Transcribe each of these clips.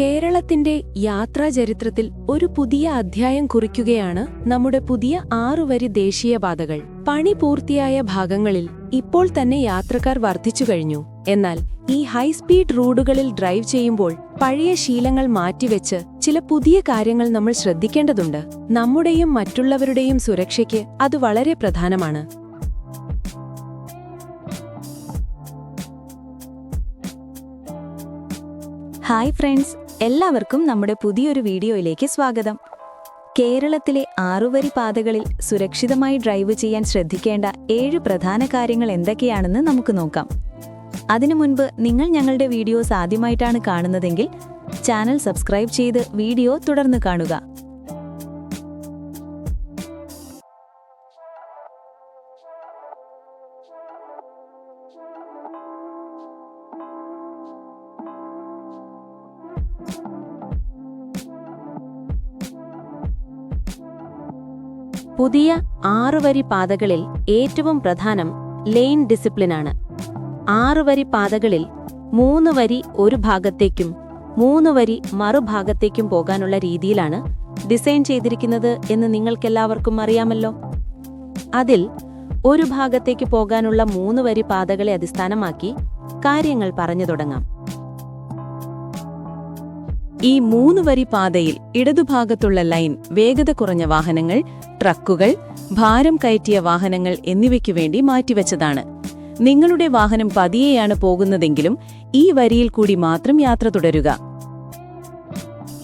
കേരളത്തിന്റെ യാത്രാചരിത്രത്തിൽ ഒരു പുതിയ അധ്യായം കുറിക്കുകയാണ് നമ്മുടെ പുതിയ ആറുവരി ദേശീയപാതകൾ. പണി പൂർത്തിയായ ഭാഗങ്ങളിൽ ഇപ്പോൾ തന്നെ യാത്രക്കാർ വർദ്ധിച്ചു കഴിഞ്ഞു. എന്നാൽ ഈ ഹൈസ്പീഡ് റോഡുകളിൽ ഡ്രൈവ് ചെയ്യുമ്പോൾ പഴയ ശീലങ്ങൾ മാറ്റിവെച്ച് ചില പുതിയ കാര്യങ്ങൾ നമ്മൾ ശ്രദ്ധിക്കേണ്ടതുണ്ട്. നമ്മുടെയും മറ്റുള്ളവരുടെയും സുരക്ഷയ്ക്ക് അത് വളരെ പ്രധാനമാണ്. ഹായ് ഫ്രണ്ട്സ് എല്ലാവർക്കും നമ്മുടെ പുതിയൊരു വീഡിയോയിലേക്ക് സ്വാഗതം. കേരളത്തിലെ ആറുവരി പാതകളിൽ സുരക്ഷിതമായി ഡ്രൈവ് ചെയ്യാൻ ശ്രദ്ധിക്കേണ്ട ഏഴ് പ്രധാന കാര്യങ്ങൾ എന്തൊക്കെയാണെന്ന് നമുക്ക് നോക്കാം. അതിനു മുൻപ് നിങ്ങൾ ഞങ്ങളുടെ വീഡിയോസ് ആദ്യമായിട്ടാണ് കാണുന്നതെങ്കിൽ ചാനൽ സബ്സ്ക്രൈബ് ചെയ്ത് വീഡിയോ തുടർന്ന് കാണുക. പുതിയ ആറുവരി പാതകളിൽ ഏറ്റവും പ്രധാനം ലെയിൻ ഡിസിപ്ലിനാണ് ആറുവരി പാതകളിൽ മൂന്ന് വരി ഒരു ഭാഗത്തേക്കും മൂന്ന് വരി മറുഭാഗത്തേക്കും പോകാനുള്ള രീതിയിലാണ് ഡിസൈൻ ചെയ്തിരിക്കുന്നത് എന്ന് നിങ്ങൾക്കെല്ലാവർക്കും അറിയാമല്ലോ. അതിൽ ഒരു ഭാഗത്തേക്ക് പോകാനുള്ള മൂന്ന് വരി പാതകളെ അടിസ്ഥാനമാക്കി കാര്യങ്ങൾ പറഞ്ഞു തുടങ്ങാം. ഈ മൂന്ന് വരി പാതയിൽ ഇടതുഭാഗത്തുള്ള ലൈൻ വേഗത കുറഞ്ഞ വാഹനങ്ങൾ ട്രക്കുകൾ ഭാരം കയറ്റിയ വാഹനങ്ങൾ എന്നിവയ്ക്കു വേണ്ടി മാറ്റിവെച്ചതാണ്. നിങ്ങളുടെ വാഹനം പതിയെയാണ് പോകുന്നതെങ്കിലും ഈ വരിയിൽ കൂടി മാത്രം യാത്ര തുടരുക.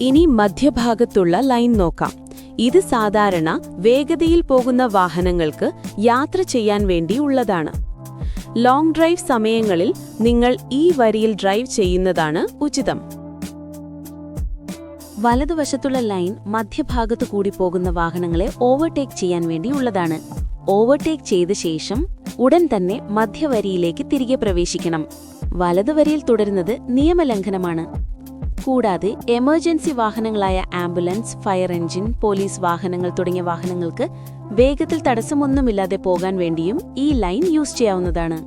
ഇനി മധ്യഭാഗത്തുള്ള ലൈൻ നോക്കാം. ഇത് സാധാരണ വേഗതയിൽ പോകുന്ന വാഹനങ്ങൾക്ക് യാത്ര ചെയ്യാൻ വേണ്ടി ഉള്ളതാണ്. ലോങ് ഡ്രൈവ് സമയങ്ങളിൽ നിങ്ങൾ ഈ വരിയിൽ ഡ്രൈവ് ചെയ്യുന്നതാണ് ഉചിതം. വലതുവശത്തുള്ള ലൈൻ മധ്യഭാഗത്തു കൂടി പോകുന്ന വാഹനങ്ങളെ ഓവർടേക്ക് ചെയ്യാൻ വേണ്ടി ഉള്ളതാണ്. ഓവർടേക്ക് ചെയ്ത ശേഷം ഉടൻ തന്നെ മധ്യവരിയിലേക്ക് തിരികെ പ്രവേശിക്കണം. വലതുവരിയിൽ തുടരുന്നത് നിയമലംഘനമാണ്. കൂടാതെ എമർജൻസി വാഹനങ്ങളായ ആംബുലൻസ് ഫയർ എഞ്ചിൻ പോലീസ് വാഹനങ്ങൾ തുടങ്ങിയ വാഹനങ്ങൾക്ക് വേഗത്തിൽ തടസ്സമൊന്നുമില്ലാതെ പോകാൻ വേണ്ടിയും ഈ ലൈൻ യൂസ് ചെയ്യാവുന്നതാണ്.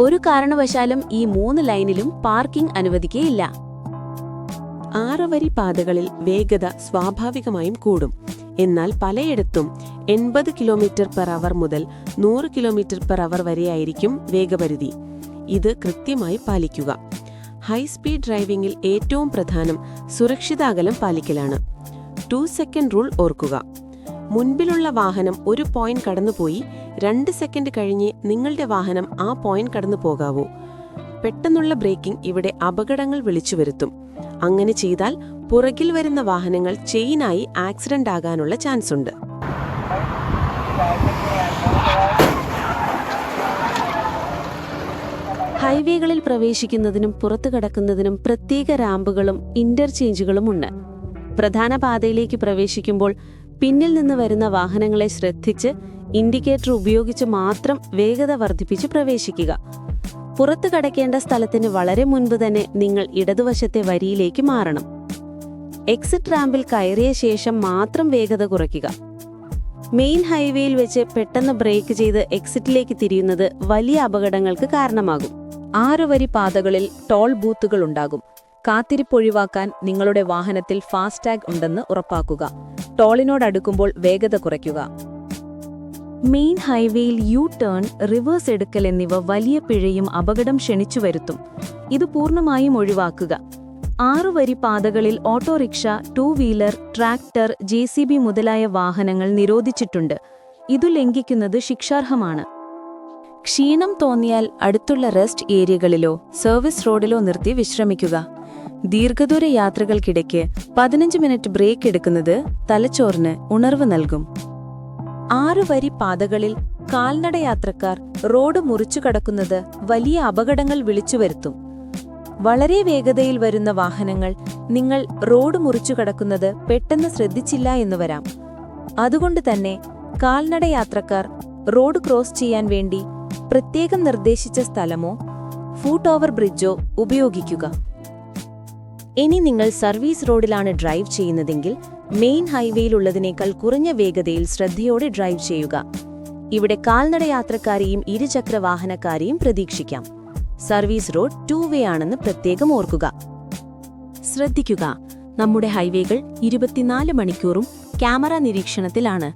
ഒരു കാരണവശാലും ഈ മൂന്ന് ലൈനിലും പാർക്കിംഗ് അനുവദിക്കുകയില്ല. ആറവരി പാതകളിൽ വേഗത സ്വാഭാവികമായും കൂടും. എന്നാൽ പലയിടത്തും എൺപത് കിലോമീറ്റർ പെർ അവർ മുതൽ നൂറ് കിലോമീറ്റർ പെർ അവർ വരെയായിരിക്കും വേഗപരിധി. ഇത് കൃത്യമായി പാലിക്കുക. ഹൈസ്പീഡ് ഡ്രൈവിംഗിൽ ഏറ്റവും പ്രധാനം സുരക്ഷിത അകലം പാലിക്കലാണ്. ടു സെക്കൻഡ് റൂൾ ഓർക്കുക. മുൻപിലുള്ള വാഹനം ഒരു പോയിന്റ് കടന്നുപോയി രണ്ട് സെക്കൻഡ് കഴിഞ്ഞ് നിങ്ങളുടെ വാഹനം ആ പോയിന്റ് കടന്നു പോകാവൂ പെട്ടെന്നുള്ള ബ്രേക്കിംഗ് ഇവിടെ അപകടങ്ങൾ വിളിച്ചു വരുത്തും അങ്ങനെ ചെയ്താൽ പുറകിൽ വരുന്ന വാഹനങ്ങൾ ചെയിനായി ആക്സിഡന്റ് ആകാനുള്ള ചാൻസ് ഉണ്ട്. ഹൈവേകളിൽ പ്രവേശിക്കുന്നതിനും പുറത്തു കടക്കുന്നതിനും പ്രത്യേക റാമ്പുകളും ഇന്റർചേഞ്ചുകളും ഉണ്ട്. പ്രധാന പാതയിലേക്ക് പ്രവേശിക്കുമ്പോൾ പിന്നിൽ നിന്ന് വരുന്ന വാഹനങ്ങളെ ശ്രദ്ധിച്ച് ഇൻഡിക്കേറ്റർ ഉപയോഗിച്ച് മാത്രം വേഗത വർദ്ധിപ്പിച്ച് പ്രവേശിക്കുക. പുറത്തു കടക്കേണ്ട സ്ഥലത്തിന് വളരെ മുൻപ് തന്നെ നിങ്ങൾ ഇടതുവശത്തെ വരിയിലേക്ക് മാറണം. എക്സിറ്റ് റാമ്പിൽ കയറിയ ശേഷം മാത്രം വേഗത കുറയ്ക്കുക. മെയിൻ ഹൈവേയിൽ വെച്ച് പെട്ടെന്ന് ബ്രേക്ക് ചെയ്ത് എക്സിറ്റിലേക്ക് തിരിയുന്നത് വലിയ അപകടങ്ങൾക്ക് കാരണമാകും. ആറു വരി പാതകളിൽ ടോൾ ബൂത്തുകൾ ഉണ്ടാകും. കാത്തിരിപ്പ് ഒഴിവാക്കാൻ നിങ്ങളുടെ വാഹനത്തിൽ ഫാസ്ടാഗ് ഉണ്ടെന്ന് ഉറപ്പാക്കുക. ടോളിനോടടുക്കുമ്പോൾ വേഗത കുറയ്ക്കുക. മെയിൻ ഹൈവേയിൽ യു ടേൺ റിവേഴ്സ് എടുക്കൽ എന്നിവ വലിയ പിഴയും അപകടം ക്ഷണിച്ചു വരുത്തും. ഇത് പൂർണമായും ഒഴിവാക്കുക. ആറുവരി പാതകളിൽ ഓട്ടോറിക്ഷ ടൂ വീലർ ട്രാക്ടർ ജെ മുതലായ വാഹനങ്ങൾ നിരോധിച്ചിട്ടുണ്ട്. ഇതു ലംഘിക്കുന്നത് ശിക്ഷാർഹമാണ്. ക്ഷീണം തോന്നിയാൽ അടുത്തുള്ള റെസ്റ്റ് ഏരിയകളിലോ സർവീസ് റോഡിലോ നിർത്തി വിശ്രമിക്കുക. ദീർഘദൂര യാത്രകൾക്കിടയ്ക്ക് പതിനഞ്ച് മിനിറ്റ് ബ്രേക്ക് എടുക്കുന്നത് തലച്ചോറിന് ഉണർവ് നൽകും. ആറ് വരി പാതകളിൽ കാൽനടയാത്രക്കാർ റോഡ് മുറിച്ചു കടക്കുന്നത് വലിയ അപകടങ്ങൾ വിളിച്ചുവരുത്തും. വളരെ വേഗതയിൽ വരുന്ന വാഹനങ്ങൾ നിങ്ങൾ റോഡ് മുറിച്ചു കടക്കുന്നത് പെട്ടെന്ന് ശ്രദ്ധിച്ചില്ല എന്ന് വരാം. അതുകൊണ്ട് തന്നെ കാൽനടയാത്രക്കാർ റോഡ് ക്രോസ് ചെയ്യാൻ വേണ്ടി പ്രത്യേകം നിർദ്ദേശിച്ച സ്ഥലമോ ഫൂട്ട് ഓവർ ബ്രിഡ്ജോ ഉപയോഗിക്കുക. ഇനി നിങ്ങൾ സർവീസ് റോഡിലാണ് ഡ്രൈവ് ചെയ്യുന്നതെങ്കിൽ മെയിൻ ഹൈവേയിലുള്ളതിനേക്കാൾ കുറഞ്ഞ വേഗതയിൽ ശ്രദ്ധയോടെ ഡ്രൈവ് ചെയ്യുക. ഇവിടെ കാൽനടയാത്രക്കാരെയും ഇരുചക്ര വാഹനക്കാരെയും പ്രതീക്ഷിക്കാം. സർവീസ് റോഡ് ടൂ വേ ആണെന്ന് പ്രത്യേകം ഓർക്കുക. ശ്രദ്ധിക്കുക. നമ്മുടെ ഹൈവേകൾ ഇരുപത്തിനാല് മണിക്കൂറും ക്യാമറ നിരീക്ഷണത്തിലാണ്.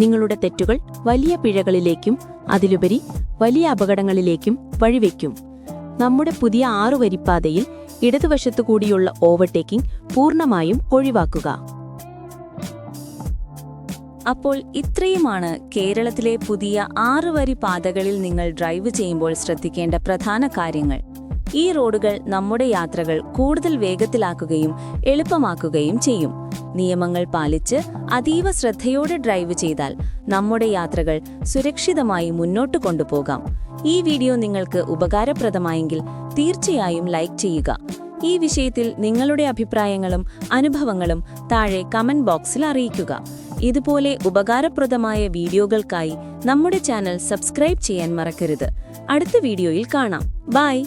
നിങ്ങളുടെ തെറ്റുകൾ വലിയ പിഴകളിലേക്കും അതിലുപരി വലിയ അപകടങ്ങളിലേക്കും വഴിവെക്കും. നമ്മുടെ പുതിയ ആറുവരിപ്പാതയിൽ ഇടതുവശത്തു കൂടിയുള്ള ഓവർടേക്കിംഗ് പൂർണമായും ഒഴിവാക്കുക. അപ്പോൾ ഇത്രയുമാണ് കേരളത്തിലെ പുതിയ ആറ് വരി പാതകളിൽ നിങ്ങൾ ഡ്രൈവ് ചെയ്യുമ്പോൾ ശ്രദ്ധിക്കേണ്ട പ്രധാന കാര്യങ്ങൾ. ഈ റോഡുകൾ നമ്മുടെ യാത്രകൾ കൂടുതൽ വേഗത്തിലാക്കുകയും എളുപ്പമാക്കുകയും ചെയ്യും. നിയമങ്ങൾ പാലിച്ച് അതീവ ശ്രദ്ധയോടെ ഡ്രൈവ് ചെയ്താൽ നമ്മുടെ യാത്രകൾ സുരക്ഷിതമായി മുന്നോട്ട് കൊണ്ടുപോകാം. ഈ വീഡിയോ നിങ്ങൾക്ക് ഉപകാരപ്രദമായെങ്കിൽ തീർച്ചയായും ലൈക്ക് ചെയ്യുക. ഈ വിഷയത്തിൽ നിങ്ങളുടെ അഭിപ്രായങ്ങളും അനുഭവങ്ങളും താഴെ കമന്റ് ബോക്സിൽ അറിയിക്കുക. ഇതുപോലെ ഉപകാരപ്രദമായ വീഡിയോകൾക്കായി നമ്മുടെ ചാനൽ സബ്സ്ക്രൈബ് ചെയ്യാൻ മറക്കരുത്. അടുത്ത വീഡിയോയിൽ കാണാം. ബൈ.